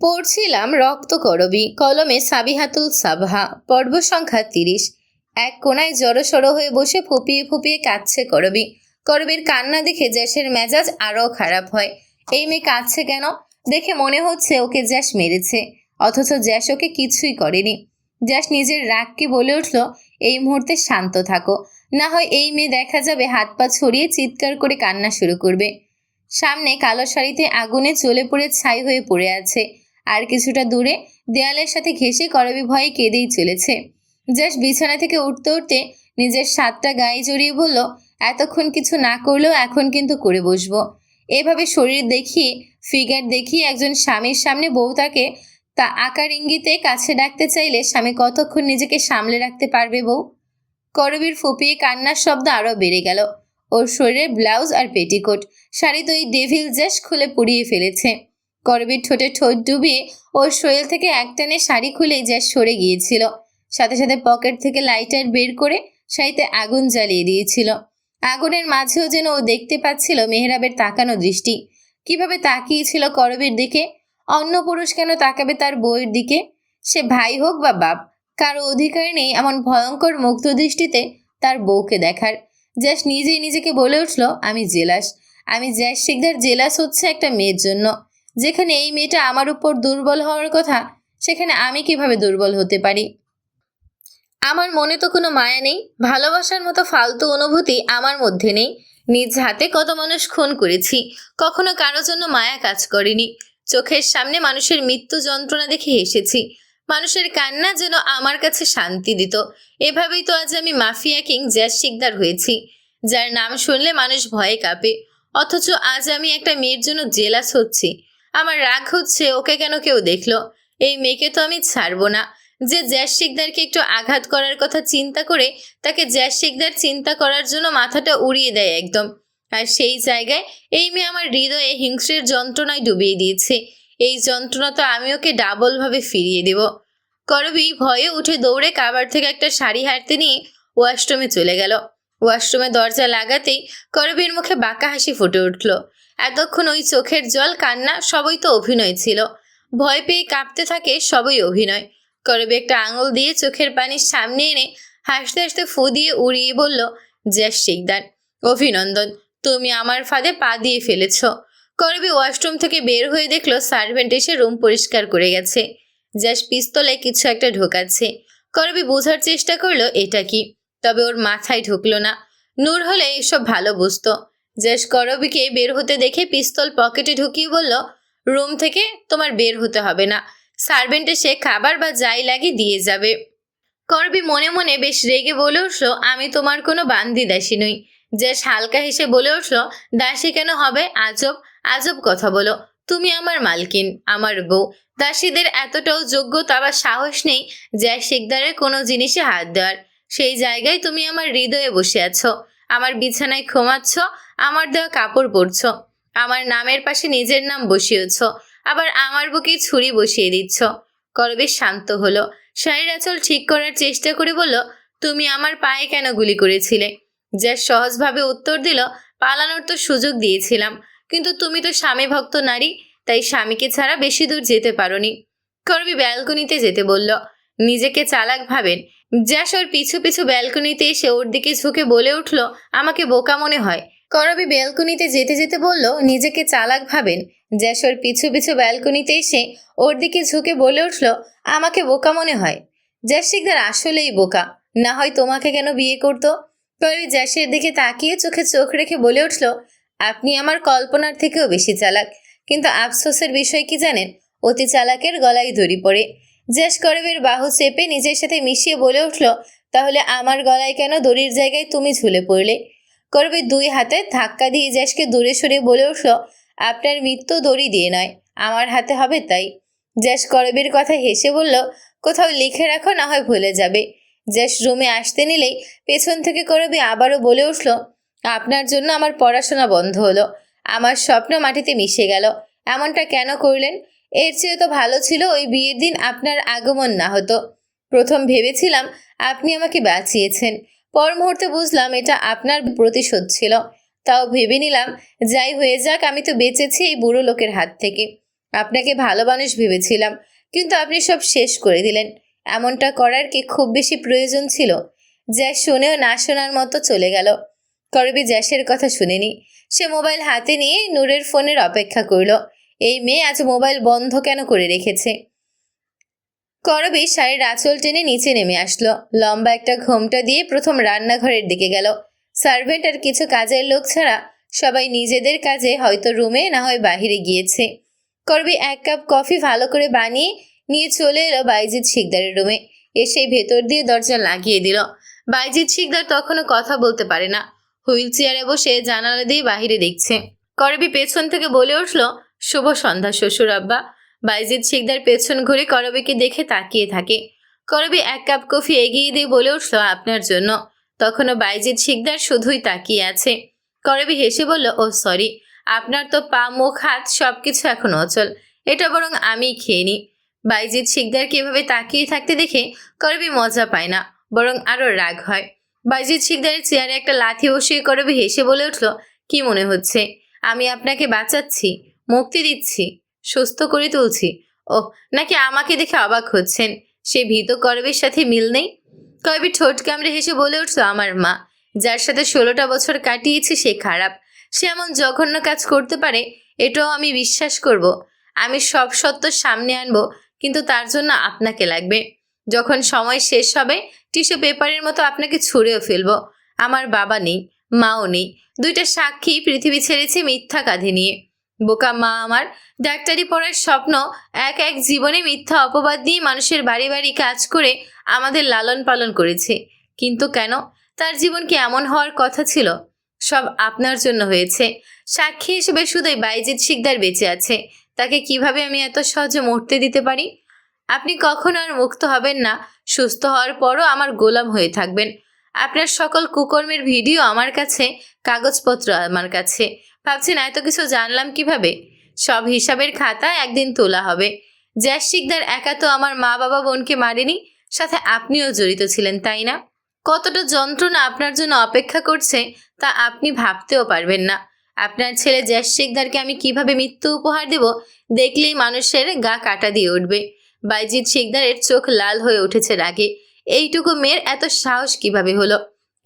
পড়ছিলাম রক্ত করবি, কলমে সাবিহাতুল সাবহা, পর্ব সংখ্যা তিরিশ। এক কোনায় জড়সড় হয়ে বসে ফুপিয়ে ফুপিয়ে কাঁদছে করবি। করবির কান্না দেখে জ্যাসের মেজাজ আরও খারাপ হয়। এই মেয়ে কাঁদছে কেন? দেখে মনে হচ্ছে ওকে জ্যাস মেরেছে, অথচ জ্যাস ওকে কিছুই করেনি। জ্যাস নিজের রাগকে বলে উঠল, এই মুহূর্তে শান্ত থাকো। না হয় এই মেয়ে দেখা যাবে হাত পা ছড়িয়ে চিৎকার করে কান্না শুরু করবে। সামনে কালো শাড়িতে আগুনে চলে পড়ে ছাই হয়ে পড়ে আছে। আর কিছুটা দূরে দেয়ালের সাথে ঘেঁষে করবি ভয়ে কেঁদেই চলেছে। জাস্ট বিছানা থেকে উঠতে উঠতে নিজের সাতটা গায়ে জড়িয়ে বলল, এতক্ষণ কিছু না করলেও এখন কিন্তু করে বসবো। এভাবে শরীর দেখিয়ে, ফিগার দেখিয়ে একজন স্বামীর সামনে বউ তাকে তা আকার ইঙ্গিতে কাছে ডাকতে চাইলে স্বামী কতক্ষণ নিজেকে সামলে রাখতে পারবে বউ? করবীর ফুপিয়ে কান্নার শব্দ আরও বেড়ে গেল। ওর শরীরে ব্লাউজ আর পেটিকোট, শাড়ি তো এই ডেভিল জাস্ট খুলে পুড়িয়ে ফেলেছে। করবীর ঠোঁটে ঠোঁট ডুবিয়ে ওর শরীর থেকে একটানে শাড়ি খুলে জ্যাস সরে গিয়েছিল। সাথে সাথে পকেট থেকে লাইটার বের করে শাড়িতে আগুন জ্বালিয়ে দিয়েছিল। আগুনের মাঝেও যেন ও দেখতে পাচ্ছিল মেহরাবের তাকানো দৃষ্টি। কীভাবে তাকিয়েছিল করবীর দিকে? অন্য পুরুষ কেন তাকাবে তার বউয়ের দিকে? সে ভাই হোক বা বাপ, কারও অধিকার নেই এমন ভয়ঙ্কর মুগ্ধ দৃষ্টিতে তার বউকে দেখার। জ্যাস নিজেই নিজেকে বলে উঠল, আমি জেলাস। আমি জ্যাস শিকদার জেলাস হচ্ছে একটা মেয়ের জন্য। যেখানে এই মেয়েটা আমার উপর দুর্বল হওয়ার কথা, সেখানে আমি কীভাবে দুর্বল হতে পারি? আমার মনে তো কোনো মায়া নেই, ভালোবাসার মতো ফালতু অনুভূতি আমার মধ্যে নেই। নিজ হাতে কত মানুষ খুন করেছি, কখনো কারও জন্য মায়া কাজ করেনি। চোখের সামনে মানুষের মৃত্যু যন্ত্রণা দেখে হেসেছি। মানুষের কান্না যেন আমার কাছে শান্তি দিত। এভাবেই তো আজ আমি মাফিয়া কিং জ্যাস শিকদার হয়েছি, যার নাম শুনলে মানুষ ভয়ে কাঁপে। অথচ আজ আমি একটা মেয়ের জন্য জেলাস হচ্ছি। আমার রাগ হচ্ছে, ওকে কেন কেউ দেখল? এই মেয়েকে তো আমি ছাড়বো না। যে জ্যাস শিকদারকে একটু আঘাত করার কথা চিন্তা করে, তাকে জ্যাস শিকদার চিন্তা করার জন্য মাথাটা উড়িয়ে দেয় একদম। আর সেই জায়গায় এই মেয়ে আমার হৃদয়ে হিংস্রের যন্ত্রণায় ডুবিয়ে দিয়েছে। এই যন্ত্রণা তো আমি ওকে ডাবলভাবে ফিরিয়ে দেব। করবি, ভয়ে উঠে দৌড়ে কাবার থেকে একটা শাড়ি হারতে নিয়ে ওয়াশরুমে চলে গেল। ওয়াশরুমে দরজা লাগাতেই করবীর মুখে বাঁকা হাসি ফুটে উঠল। এতক্ষণ ওই চোখের জল, কান্না, সবই তো অভিনয় ছিল। ভয় পেয়ে কাঁপতে থাকে সবই অভিনয়। করবে একটা আঙুল দিয়ে চোখের পানি সামনে এনে হাসতে হাসতে ফু দিয়ে উড়িয়ে বলল জ্যাস শিকদার, অভিনন্দন, তুমি আমার ফাঁদে পা দিয়ে ফেলেছ। করবি ওয়াশরুম থেকে বের হয়ে দেখল সার্ভেন্ট এসে রুম পরিষ্কার করে গেছে। জ্যাস পিস্তলে কিছু একটা ঢোকাচ্ছে। করবি বোঝার চেষ্টা করল, এটা কি? তবে ওর মাথায় ঢুকলো না। নূর হলে এসব ভালো বুঝতো। জ্যাস করবিকে বের হতে দেখে পিস্তল পকেটে ঢুকিয়ে বলল, রুম থেকে তোমার বের হতে হবে না। সার্ভেন্ট এসে খাবার বা যাই লাগে দিয়ে যাবে। করবি মনে মনে বেশ রেগে বলে উঠল, আমি তোমার কোনো বান্দি দাসী নই। জ্যাস হালকা হেসে বলে উঠল, দাসী কেন হবে? আজব আজব কথা বলো। তুমি আমার মালকিন, আমার বউ। দাসীদের এতটাও যোগ্যতা বা সাহস নেই যে শিকদারের কোনো জিনিসে হাত দেওয়ার। সেই জায়গায় তুমি আমার হৃদয়ে বসে আছো। আমার বিছানায় ঘুমাচ্ছ, আমার দেওয়া কাপড় পরছ, আমার নামের পাশে নিজের নাম বসিয়েছ, আবার আমার বুকে ছুরি বসিয়ে দিচ্ছ। করবেশ শান্ত হলো। শাড়ির আঁচল ঠিক করার চেষ্টা করে বলল, তুমি আমার পায়ে কেন গুলি করেছিলে? যা সহজভাবে উত্তর দিল, পালানোর তো সুযোগ দিয়েছিলাম, কিন্তু তুমি তো স্বামী ভক্ত নারী, তাই স্বামীকে ছাড়া বেশি দূর যেতে পারোনি। করবি ব্যালকনিতে যেতে বলল, নিজেকে চালাক ভাবেন জ্যাস ওর পিছু পিছু ব্যালকনিতে এসে ওর দিকে ঝুঁকে বলে উঠল, আমাকে বোকা মনে হয়। করবি ব্যালকনিতে যেতে যেতে বলল, নিজেকে চালাক ভাবেন। জ্যাস ওর পিছু পিছু ব্যালকনিতে এসে ওর দিকে ঝুঁকে বলে উঠল, আমাকে বোকা মনে হয়। জ্যাস শিকদার আসলেই বোকা, না হয় তোমাকে কেন বিয়ে করতো? করবি জ্যাসের দিকে তাকিয়ে চোখে চোখ রেখে বলে উঠল, আপনি আমার কল্পনার থেকেও বেশি চালাক। কিন্তু আফসোসের বিষয় কি জানেন? অতি চালাকের গলায় দড়ি পড়ে। জ্যাস করবের বাহু, চেপে নিজের সাথে মিশিয়ে বলে উঠল, তাহলে আমার গলায় কেন দড়ির জায়গায় তুমি ঝুলে পড়লে? করবে দুই হাতে ধাক্কা দিয়ে জ্যাসকে দূরে সরিয়ে বলে উঠল, আপনার মৃত্যু দড়ি দিয়ে নয়, আমার হাতে হবে তাই। জ্যাস করবের কথা হেসে বলল, কোথাও লিখে রাখো, না হয় ভুলে যাবে। জ্যাস রুমে আসতে নিলেই পেছন থেকে করবে আবারও বলে উঠল, আপনার জন্য আমার পড়াশোনা বন্ধ হলো, আমার স্বপ্ন মাটিতে মিশে গেল, এমনটা কেন করলেন? এর চেয়ে তো ভালো ছিল ওই বিয়ের দিন আপনার আগমন না হতো। প্রথম ভেবেছিলাম আপনি আমাকে বাঁচিয়েছেন। পর মুহূর্তে বুঝলাম এটা আপনার প্রতিশোধ ছিল। তাও ভেবে নিলাম, যাই হয়ে যাক, আমি তো বেঁচেছি এই বুড়ো লোকের হাত থেকে। আপনাকে ভালো মানুষ ভেবেছিলাম, কিন্তু আপনি সব শেষ করে দিলেন। এমনটা করার কি খুব বেশি প্রয়োজন ছিল? জ্যাস শুনেও না শোনার মতো চলে গেল। করবি জ্যাসের কথা শুনেনি। সে মোবাইল হাতে নিয়ে নূরের ফোনের অপেক্ষা করল। এই মেয়ে আজ মোবাইল বন্ধ কেন করে রেখেছে? করবি শাড়ির আঁচল টেনে নিচে নেমে আসলো। লম্বা একটা ঘোমটা দিয়ে প্রথম রান্নাঘরের দিকে গেল। সার্ভেন্ট আর কিছু কাজের লোক ছাড়া সবাই নিজেদের কাজে হয়তো রুমে, না হয় বাহিরে গিয়েছে। করবি, এক কাপ কফি ভালো করে বানিয়ে নিয়ে চলে এলো বাইজিৎ শিকদারের রুমে। এসে ভেতর দিয়ে দরজা লাগিয়ে দিল। বাইজিৎ শিকদার তখনও কথা বলতে পারে না। হুইল চেয়ারে বসে জানালা দিয়ে বাহিরে দেখছে। করবি পেছন থেকে বলে উঠল শুভ সন্ধ্যা, শ্বশুর আব্বা। বাইজিৎ শিকদার পেছন ঘুরে করবিকে দেখে তাকিয়ে থাকে। করবি এক কাপ কফি এগিয়ে দিয়ে বলে উঠল, আপনার জন্য। তখনও বাইজিৎ শিকদার শুধুই তাকিয়ে আছে। করবি হেসে বলল, ও, সরি। আপনার তো পা, মুখ, হাত সব কিছু এখন অচল। এটা বরং আমি খেয়ে নিই। বাইজিৎ শিকদারকে এভাবে তাকিয়ে থাকতে দেখে করবি মজা পায় না, বরং আরও রাগ হয়। বাইজিৎ শিকদারের চেয়ারে একটা লাথি বসিয়ে করবি হেসে বলে উঠল, কি মনে হচ্ছে? আমি আপনাকে বাঁচাচ্ছি? মুক্তি দিচ্ছি, সুস্থ করে তুলছি। ওহ, নাকি আমাকে দেখে অবাক হচ্ছেন? সে ভীত করবের সাথে মিল নেই? কবি ঠোঁট কামড়ে হেসে বলে উঠল আমার মা, যার সাথে ষোলোটা বছর কাটিয়েছি সে খারাপ। সে এমন জঘন্য কাজ করতে পারে, এটাও আমি বিশ্বাস করব। আমি সব সত্য সামনে আনব, কিন্তু তার জন্য আপনাকে লাগবে। যখন সময় শেষ হবে, টিস্যু পেপারের মতো আপনাকে ছুঁড়েও ফেলব। আমার বাবা নেই, মাও নেই, দুইটা সাক্ষী পৃথিবী ছেড়েছে মিথ্যা কাঁধে নিয়ে। বোকা মা আমার। ডাক্তারি পড়ার স্বপ্ন এক এক জীবনে মিথ্যা অপবাদ দিয়ে মানুষের বাড়ি বাড়ি কাজ করে আমাদের লালন পালন করেছে। কিন্তু কেন? তার জীবন কি এমন হওয়ার কথা ছিল? সব আপনার জন্য হয়েছে। সাক্ষী হিসেবে শুধুই বাইজিৎ শিকদার বেঁচে আছে। তাকে কীভাবে আমি এত সহজে মরতে দিতে পারি? আপনি কখনো আর মুক্ত হবেন না। সুস্থ হওয়ার পরও আমার গোলাম হয়ে থাকবেন। আপনার সকল কুকর্মের ভিডিও আমার কাছে, কাগজপত্র আমার কাছে। ভাবছেন, এত কিছু জানলাম কীভাবে? সব হিসাবের খাতা একদিন তোলা হবে। জ্যাস শিকদার একা তো আমার মা বাবা বোনকে মারেনি, সাথে আপনিও জড়িত ছিলেন, তাই না? কতটা যন্ত্রণা আপনার জন্য অপেক্ষা করছে, তা আপনি ভাবতেও পারবেন না। আপনার ছেলে জ্যাস শিকদারকে আমি কীভাবে মৃত্যু উপহার দেব, দেখলেই মানুষের গা কাটা দিয়ে উঠবে। বাইজিৎ শিকদারের চোখ লাল হয়ে উঠেছে রাগে। এইটুকু মেয়ের এত সাহস কীভাবে হলো?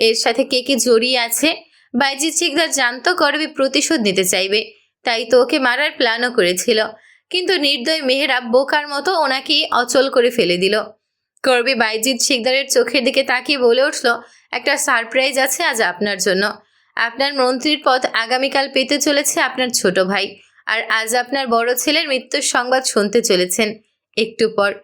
এর সাথে কে কে জড়িয়ে আছে? বাইজিৎ শিকদার জানতো করবি প্রতিশোধ নিতে চাইবে। তাই তো ওকে মারার প্ল্যানও করেছিল। কিন্তু নির্দয় মেহেরা বোকার মতো ওনাকেই অচল করে ফেলে দিল। করবি বাইজিৎ শিকদারের চোখের দিকে তাকিয়ে বলে উঠল, একটা সারপ্রাইজ আছে আজ আপনার জন্য। আপনার মন্ত্রীর পদ আগামীকাল পেতে চলেছে আপনার ছোট ভাই। আর আজ আপনার বড় ছেলের মৃত্যুর সংবাদ শুনতে চলেছেন একটু পর।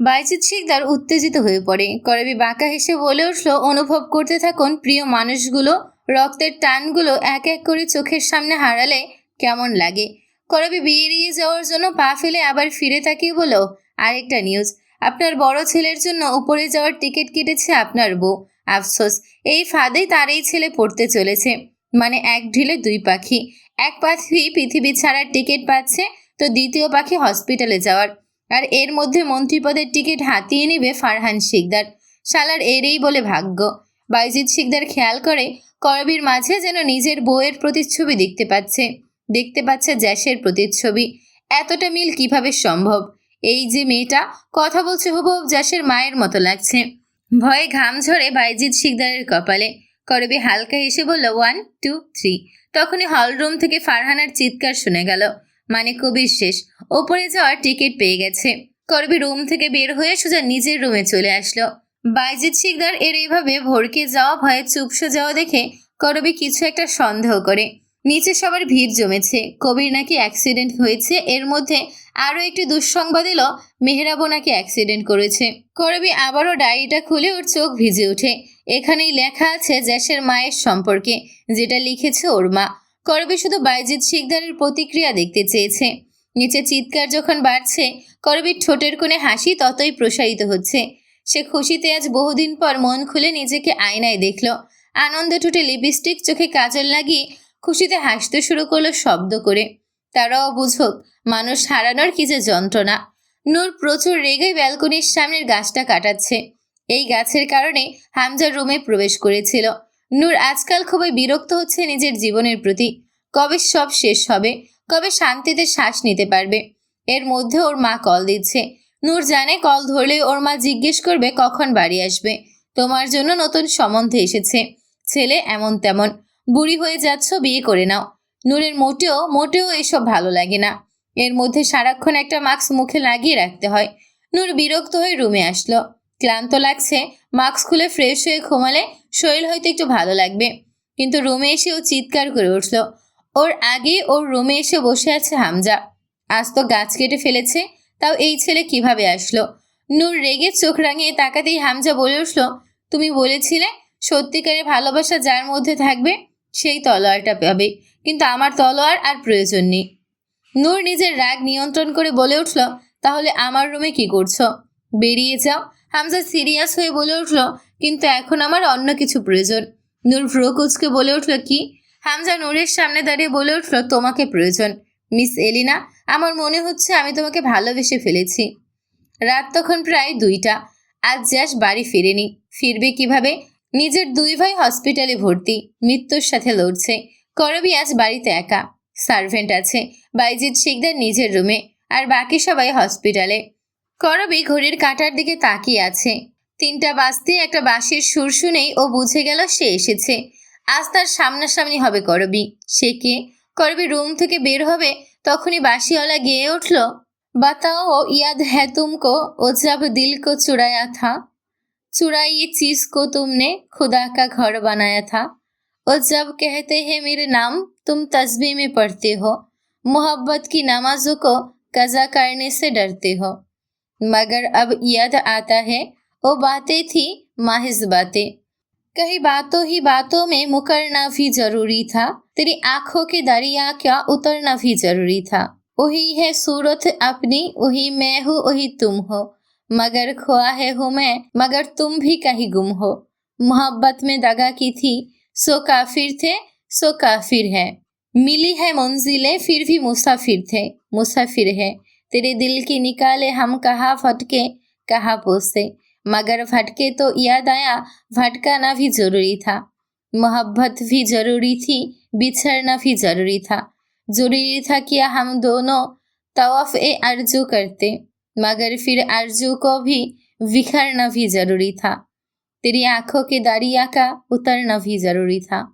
বাইজিৎ শিকদার উত্তেজিত হয়ে পড়ে। করবি বাঁকা হেসে বলে উঠল, অনুভব করতে থাকুন প্রিয় মানুষগুলো। রক্তের টানগুলো এক এক করে চোখের সামনে হারালে কেমন লাগে? করবি বেরিয়ে যাওয়ার জন্য পা ফেলে আবার ফিরে তাকিয়ে বলো আরেকটা নিউজ আপনার বড় ছেলের জন্য উপরে যাওয়ার টিকিট কেটেছে আপনার বউ। আফসোস, এই ফাঁদে তার এই ছেলে পড়তে চলেছে। মানে এক ঢিলে দুই পাখি। এক পাখি পৃথিবী ছাড়ার টিকিট পাচ্ছে তো দ্বিতীয় পাখি হসপিটালে যাওয়ার। আর এর মধ্যে মন্ত্রীপদের টিকিট হাতিয়ে নেবে ফারহান শিকদার। শালার এরই বলে ভাগ্য। বাইজিৎ শিকদার খেয়াল করে করবির মাঝে যেন নিজের বউয়ের প্রতিচ্ছবি দেখতে পাচ্ছে। দেখতে পাচ্ছে জ্যাসের প্রতিচ্ছবি। এতটা মিল কীভাবে সম্ভব? এই যে মেয়েটা, কথা বলছে হুবহু জ্যাসের মায়ের মতো লাগছে। ভয়ে ঘাম ঝরে বাইজিৎ শিকদারের কপালে। করবি হালকা হেসে বলল ওয়ান টু থ্রি তখনই হলরুম থেকে ফারহানার চিৎকার শুনে গেল। মানে কবির শেষ। ওপরে যাওয়ার টিকিট পেয়ে গেছে। করবি রুম থেকে বের হয়ে সোজা নিজের রুমে চলে আসলো। বাইজিৎ শিকদার এর এইভাবে ভরকে যাওয়া ভয়ে চুপসে যাওয়া দেখে করবি কিছু একটা সন্দেহ করে। নিচে সবার ভিড় জমেছে। কবির নাকি অ্যাক্সিডেন্ট হয়েছে, এর মধ্যে আরও একটি দুঃসংবাদ এলো, মেহরাবও নাকি অ্যাক্সিডেন্ট করেছে। করবি আবারও ডায়েরিটা খুলে ওর চোখ ভিজে ওঠে। এখানেই লেখা আছে জ্যাসের মায়ের সম্পর্কে, যেটা লিখেছে ওর মা। করবি শুধু বাইজিৎ শিকদারের প্রতিক্রিয়া দেখতে চেয়েছে। নিচে চিৎকার যখন বাড়ছে, করবির ঠোঁটের কোণে হাসি ততই প্রসারিত হচ্ছে। সে খুশিতে আজ বহুদিন পর মন খুলে নিজেকে আয়নায় দেখল। আনন্দে ঠোঁটে লিপস্টিক, চোখে কাজল লাগিয়ে খুশিতে হাসতে শুরু করল শব্দ করে। তারাও বুঝুক, মানুষ হারানোর কি যে যন্ত্রণা। নূর প্রচুর রেগে ব্যালকনির সামনের গাছটা কাটাচ্ছে। এই গাছের কারণে হামজার রুমে প্রবেশ করেছিল। নূর আজকাল খুবই বিরক্ত হচ্ছে নিজের জীবনের প্রতি। কবে সব শেষ হবে? কবে শান্তিতে শ্বাস নিতে পারবে? এর মধ্যে ওর মা কল দিচ্ছে। নূর জানে কল ধরলে ওর মা জিজ্ঞেস করবে কখন বাড়ি আসবে। তোমার জন্য নতুন সম্বন্ধে এসেছে। ছেলে এমন তেমন। বুড়ি হয়ে যাচ্ছ, বিয়ে করে নাও। নূরের মোটেও মোটেও এসব ভালো লাগে না। এর মধ্যে সারাক্ষণ একটা মাস্ক মুখে লাগিয়ে রাখতে হয়। নূর বিরক্ত হয়ে রুমে আসলো। ক্লান্ত লাগছে, মাস্ক খুলে ফ্রেশ হয়ে ঘুমালে শরীর হয়তো একটু ভালো লাগবে। কিন্তু রুমে এসে ও চিৎকার করে উঠল। ওর আগে ওর রুমে এসে বসে আছে হামজা। আজ তো গাছ কেটে ফেলেছে। তাও এই ছেলে কীভাবে আসলো? নূর রেগে চোখ রাঙিয়ে তাকাতেই হামজা বলে উঠল, তুমি বলেছিলে সত্যিকারে ভালোবাসা যার মধ্যে থাকবে, সেই তলোয়ারটা পাবে। কিন্তু আমার তলোয়ার আর প্রয়োজন নেই। নূর নিজের রাগ নিয়ন্ত্রণ করে বলে উঠল, তাহলে আমার রুমে কি করছ? বেরিয়ে যাও। হামজা সিরিয়াস হয়ে বলে উঠল, কিন্তু এখন আমার অন্য কিছু প্রয়োজন। নূর ভ্রু কুচকে বলে উঠল, কি? হামজা নূরের সামনে দাঁড়িয়ে বলে উঠল, তোমাকে প্রয়োজন, মিস এলিনা। আমার মনে হচ্ছে আমি তোমাকে ভালোবেসে ফেলেছি। রাত তখন প্রায় দুইটা। আজ জ্যাস বাড়ি ফিরেনি। ফিরবে কীভাবে? নিজের দুই ভাই হসপিটালে ভর্তি। মৃত্যুর সাথে লড়ছে। করবি আজ বাড়িতে একা। সার্ভেন্ট আছে। বাইজিৎ শিকদার নিজের রুমে। আর বাকি সবাই হসপিটালে। করবি ঘড়ির কাঁটার দিকে তাকিয়ে আছে। তিনটা বাজতে একটা বাঁশির সুর শুনেই ও বুঝে গেল সে এসেছে। আজ তার সামনাসামনি হবে করবি। সে কে? করবি রুম থেকে বের হবে তখনই বাঁশিওয়ালা গেয়ে উঠল बताओ याद है तुमको वो जब दिल को चुराया था चुराई चीज को तुमने खुदा का घर बनाया था और जब कहते हैं मेरे नाम तुम तस्बीह में पढ़ते हो मोहब्बत की नमाजों को कज़ा करने से डरते हो मगर अब याद आता है वो बातें थी माहिज बातें कई बातों ही बातों में मुकरना भी जरूरी था तेरी आँखों के दरिया क्या उतरना भी ज़रूरी था। वही है सूरत अपनी, वही मैं हूँ, वही तुम हो। मगर खोआ है हूँ मैं, मगर तुम भी कहीं गुम हो। मोहब्बत में दगा की थी, सो काफिर थे, सो काफिर है। मिली है मंजिलें, फिर भी मुसाफिर थे, मुसाफिर है। तेरे दिल की निकाले हम कहाँ फटके, कहाँ पोसे। मगर भटके तो याद आया, भटकाना भी ज़रूरी था। मोहब्बत भी ज़रूरी थी बिछड़ना भी ज़रूरी था। ज़रूरी था कि हम दोनों तवफ़ ए आरज़ू करते, मगर फिर आरज़ू को भी बिखरना भी ज़रूरी था। तेरी आँखों के दरिया का उतरना भी ज़रूरी था।